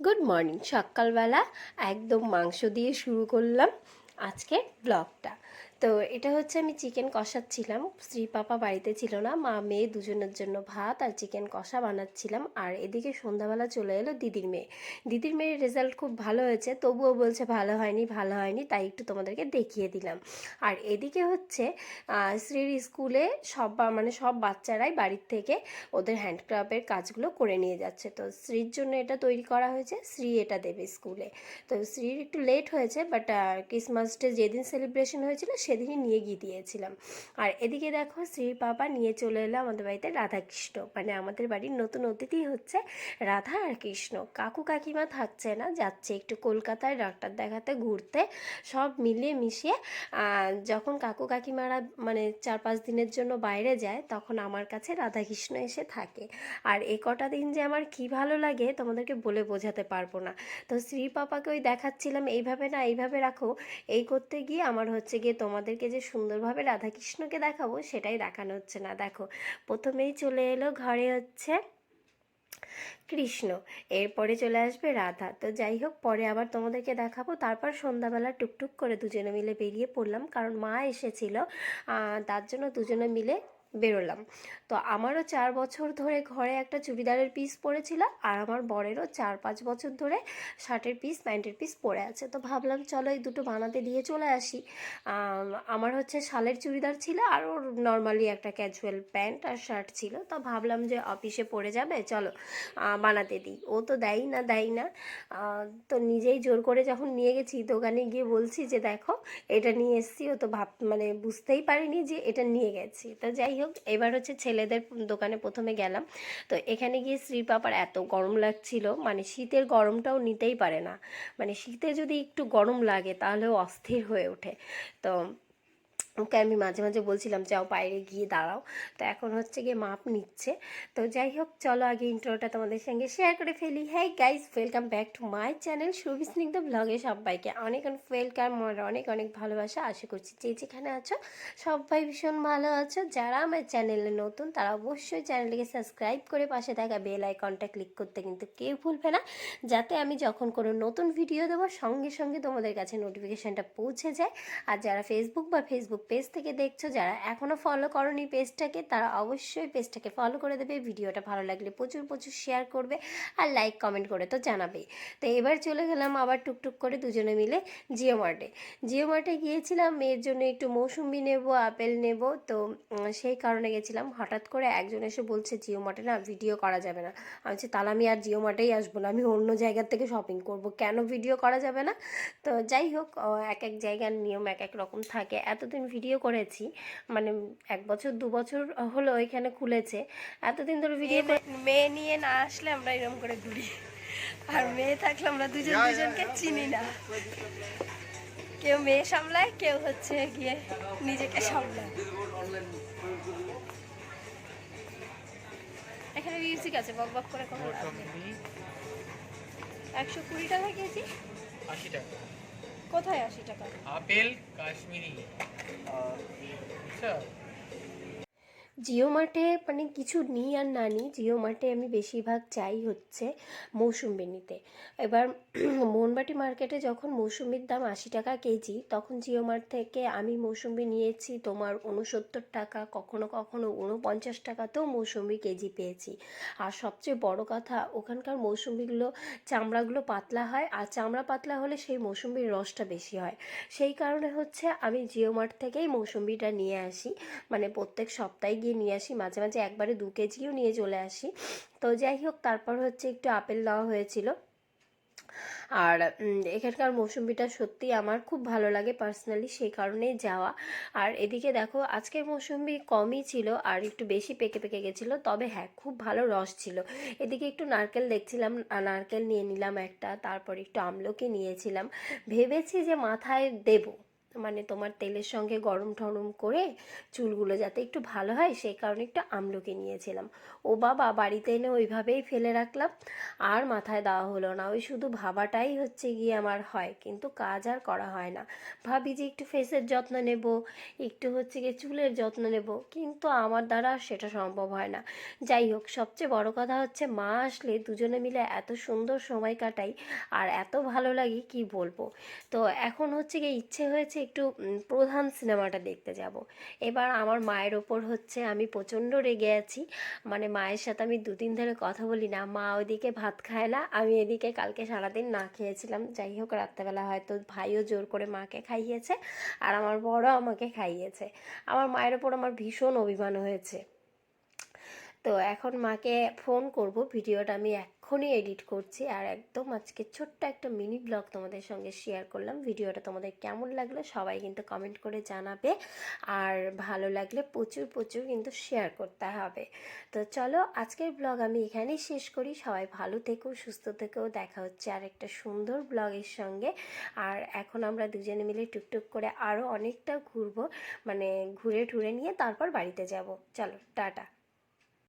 Good morning সকালবেলা একদম মাংস দিয়ে শুরু করলাম আজকের ব্লগটা তো এটা হচ্ছে আমি চিকেন কষাচ্ছিলাম। শ্রী পাপা বাড়িতে ছিল না, মা মেয়ে দুজনের জন্য ভাত আর চিকেন কষা বানাচ্ছিলাম। আর এদিকে সন্ধ্যাবেলা চলে এলো দিদির মেয়ে। দিদির মেয়ের রেজাল্ট খুব ভালো হয়েছে, তবুও বলছে ভালো হয়নি ভালো হয়নি, তাই একটু তোমাদেরকে দেখিয়ে দিলাম। আর এদিকে হচ্ছে শ্রীর স্কুলে সব মানে সব বাচ্চারাই বাড়ির থেকে ওদের হ্যান্ডক্রাফটের কাজগুলো করে নিয়ে যাচ্ছে। তো শ্রীর জন্য এটা তৈরি করা হয়েছে শ্রী এটা দেবে স্কুলে। তো শ্রীর একটু লেট হয়েছে বাট ক্রিসমাস ডে যেদিন সেলিব্রেশন হয়েছিল সেদিনই নিয়ে গিয়ে দিয়েছিলাম। আর এদিকে দেখো শ্রী বাবা নিয়ে চলে এলো আমাদের বাড়িতে রাধাকৃষ্ণ। মানে আমাদের বাড়ির নতুন অতিথি হচ্ছে রাধা আর কৃষ্ণ। কাকু কাকিমা থাকছে না, যাচ্ছে একটু কলকাতায় ডাক্তার দেখাতে, ঘুরতে, সব মিলিয়ে মিশিয়ে। যখন কাকু কাকিমারা মানে চার পাঁচ দিনের জন্য বাইরে যায়, তখন আমার কাছে রাধাকৃষ্ণ এসে থাকে। আর এ কটা দিন যে আমার কি ভালো লাগে, তোমাদেরকে বলে বোঝাতে পারব না। তো শ্রী পাপাকে ওই দেখাচ্ছিলাম, এইভাবে না, এইভাবে রাখো। এই করতে গিয়ে আমার হচ্ছে গিয়ে তোমাদেরকে যে সুন্দরভাবে রাধাকৃষ্ণকে দেখাবো সেটাই দেখানো হচ্ছে না। দেখো, প্রথমেই চলে এলো ঘরে হচ্ছে কৃষ্ণ, এরপরে চলে আসবে রাধা। তো যাই হোক, পরে আবার তোমাদেরকে দেখাবো। তারপর সন্ধ্যাবেলা টুকটুক করে দুজনে মিলে বেরিয়ে পড়লাম, কারণ মা এসেছিল তার জন্য দুজনে মিলে বেরোলাম। তো আমারও চার বছর ধরে ঘরে একটা চুড়িদারের পিস পরেছিল আর আমার বরেরও চার পাঁচ বছর ধরে শার্টের পিস প্যান্টের পিস পরে আছে। তো ভাবলাম, চলো এই দুটো বানাতে দিয়ে চলে আসি। আমার হচ্ছে শালের চুড়িদার ছিল আর ওর নর্মালি একটা ক্যাজুয়াল প্যান্ট আর শার্ট ছিল। তো ভাবলাম যে অফিসে পরে যাবে, চলো বানাতে দিই। ও তো দেয় না দেয় না। তো নিজেই জোর করে যখন নিয়ে গেছি, দোকানে গিয়ে বলছি যে, দেখো, এটা নিয়ে এসেছি। ও তো ভাব মানে বুঝতেই পারিনি যে এটা নিয়ে গেছি। তো যাই হোক এবার হচ্ছে ছেলেদের দোকানে প্রথমে গেলাম। তো এখানে গিয়ে শ্রী পাপার এত গরম লাগছিল। মানে শীতের গরমটাও নিতেই পারে না। মানে শীতে যদি একটু গরম লাগে তাহলেও অস্থির হয়ে ওঠে। তো ওকে আমি মাঝে মাঝে বলছিলাম, যাও বাইরে গিয়ে দাঁড়াও। তো এখন হচ্ছে গিয়ে মাপ নিচ্ছে। তো যাই হোক, চলো আগে ইন্ট্রোটা তোমাদের সঙ্গে শেয়ার করে ফেলি। হ্যাঁ guys welcome back to my channel Subisnigdha ব্লগে সবাইকে অনেক অনেক ওয়েলকাম আর অনেক অনেক ভালোবাসা। আশা করছি যে যেখানে আছো, সবাই ভীষণ ভালো আছো। যারা আমার চ্যানেলে নতুন, তারা অবশ্যই চ্যানেলটিকে সাবস্ক্রাইব করে পাশে থাকা বেল আইকনটা ক্লিক করতে কিন্তু কেউ ভুলবে না, যাতে আমি যখন কোনো নতুন ভিডিও দেবো, সঙ্গে সঙ্গে তোমাদের কাছে নোটিফিকেশানটা পৌঁছে যায়। আর যারা ফেসবুক বা ফেসবুক পেজ থেকে দেখছ, যারা এখনও ফলো করনি পেজটাকে তারা অবশ্যই পেজটাকে ফলো করে দেবে। ভিডিওটা ভালো লাগলে প্রচুর প্রচুর শেয়ার করবে আর লাইক কমেন্ট করে তো জানাবেই। তো এবার চলে গেলাম আবার টুকটুক করে দুজনে মিলে জিও মার্টে জিও মার্টে গিয়েছিলাম, মেয়ের জন্য একটু মৌসুম্বি নেব, আপেল নেব। তো সেই কারণে গেছিলাম, হঠাৎ করে একজন এসে বলছে জিও মার্টে না ভিডিও করা যাবে না। আমি বলছি, তাহলে আমি আর জিও মার্টেই আসব না, আমি অন্য জায়গার থেকে শপিং করব। কেন ভিডিও করা যাবে না? তো যাই হোক এক এক জায়গার নিয়ম এক এক রকম থাকে। এতদিন ভিডিও করেছি। মানে এক বছর দু বছর হলো এখানে খুলেছে। এতদিন ধরে ভিডিও মেয়ে নিয়ে না আসলে আমরা এরকম করে ঘুরি। আর মেয়ে থাকলে আমরা দুজন দুজনকে চিনি না। কেউ মেয়ে সামলায় কেউ হচ্ছে গিয়ে নিজেকে সামলায়। এখানে মিউজিক আছে বক বক করে কোনো একশো কুড়ি টাকা কেজি? আশি টাকা। কোথায় আশি টাকা? আপেল কাশ্মীরি। বুঝছ জিও মার্টে মানে কিছু নিই আর না নিই। জিও মার্টে আমি বেশিরভাগ চাই হচ্ছে মৌসুম্বি নিতে এবার মোহনবাটি মার্কেটে যখন মৌসুম্বির দাম আশি টাকা কেজি, তখন জিও মার্ট থেকে আমি মৌসুম্বি নিয়েছি। তোমার উনসত্তর টাকা, কখনো কখনো উনপঞ্চাশ টাকাতেও মৌসুম্বি কেজি পেয়েছি। আর সবচেয়ে বড় কথা, ওখানকার মৌসুম্বিগুলো, চামড়াগুলো পাতলা হয়। আর চামড়া পাতলা হলে সেই মৌসুম্বির রসটা বেশি হয়। সেই কারণে হচ্ছে আমি জিও মার্ট থেকেই মৌসুম্বিটা নিয়ে আসি। মানে প্রত্যেক সপ্তাহে গিয়ে নিয়ে আসি, মাঝে মাঝে একবারে দু কেজিও নিয়ে চলে আসি। তো যাই হোক, তারপর হচ্ছে একটু আপেল দেওয়া হয়েছিল। আর এখানকার মৌসুমিটা সত্যি আমার খুব ভালো লাগে পার্সোনালি সেই কারণেই যাওয়া। আর এদিকে দেখো, আজকের মৌসুমি কমই ছিল আর একটু বেশি পেকে পেকে গেছিল, তবে হ্যাঁ খুব ভালো রস ছিল। এদিকে একটু নারকেল দেখছিলাম নারকেল নিয়ে নিলাম একটা, তারপর একটু আমলকি নিয়েছিলাম। ভেবেছি যে মাথায় দেবো। মানে তোমার তেলের সঙ্গে গরম টরম করে চুলগুলো যাতে একটু ভালো হয়, সেই কারণে একটু আমলকি নিয়েছিলাম। ও বাবা, বাড়িতে এনে ওইভাবেই ফেলে রাখলাম। আর মাথায় দেওয়া হলো না, ওই শুধু ভাবাটাই হচ্ছে গিয়ে আমার হয়, কিন্তু কাজ আর করা হয় না। ভাবি যে একটু ফেসের যত্ন নেব, একটু হচ্ছে গিয়ে চুলের যত্ন নেব, কিন্তু আমার দ্বারা সেটা সম্ভব হয় না। যাই হোক, সবচেয়ে বড় কথা হচ্ছে মা আসলে দুজনে মিলে এত সুন্দর সময় কাটাই, আর এত ভালো লাগে, কি বলব? তো এখন হচ্ছে গিয়ে ইচ্ছে হয়েছে একটু প্রধান সিনেমাটা দেখতে যাব। এবার আমার মায়ের ওপর হচ্ছে আমি প্রচণ্ড রেগে আছি। মানে মায়ের সাথে আমি দুদিন ধরে কথা বলি না। মা ওইদিকে ভাত খায় না, আমি এদিকে কালকে সারাদিন না খেয়েছিলাম। যাই হোক, রাত্রেবেলা হয়তো ভাইও জোর করে মাকে খাইয়েছে আর আমার বড় আমাকে খাইয়েছে। আমার মায়ের ওপর আমার ভীষণ অভিমান হয়েছে। তো এখন মাকে ফোন করব। ভিডিওটা আমি এক্ষুনি এডিট করছি আর একদম আজকে ছোট্ট একটা মিনি ব্লগ তোমাদের সঙ্গে শেয়ার করলাম। ভিডিওটা তোমাদের কেমন লাগল সবাই কিন্তু কমেন্ট করে জানাবে আর ভালো লাগলে প্রচুর প্রচুর কিন্তু শেয়ার করতে হবে। তো চলো আজকের ব্লগ আমি এখানেই শেষ করি। সবাই ভালো থেকো, সুস্থ থেকেও দেখা হচ্ছে আর একটা সুন্দর ব্লগের সঙ্গে। আর এখন আমরা দুজনে মিলে টুকটুক করে আরও অনেকটা ঘুরবো মানে ঘুরে টুরে নিয়ে তারপর বাড়িতে যাব। চলো, টাটা।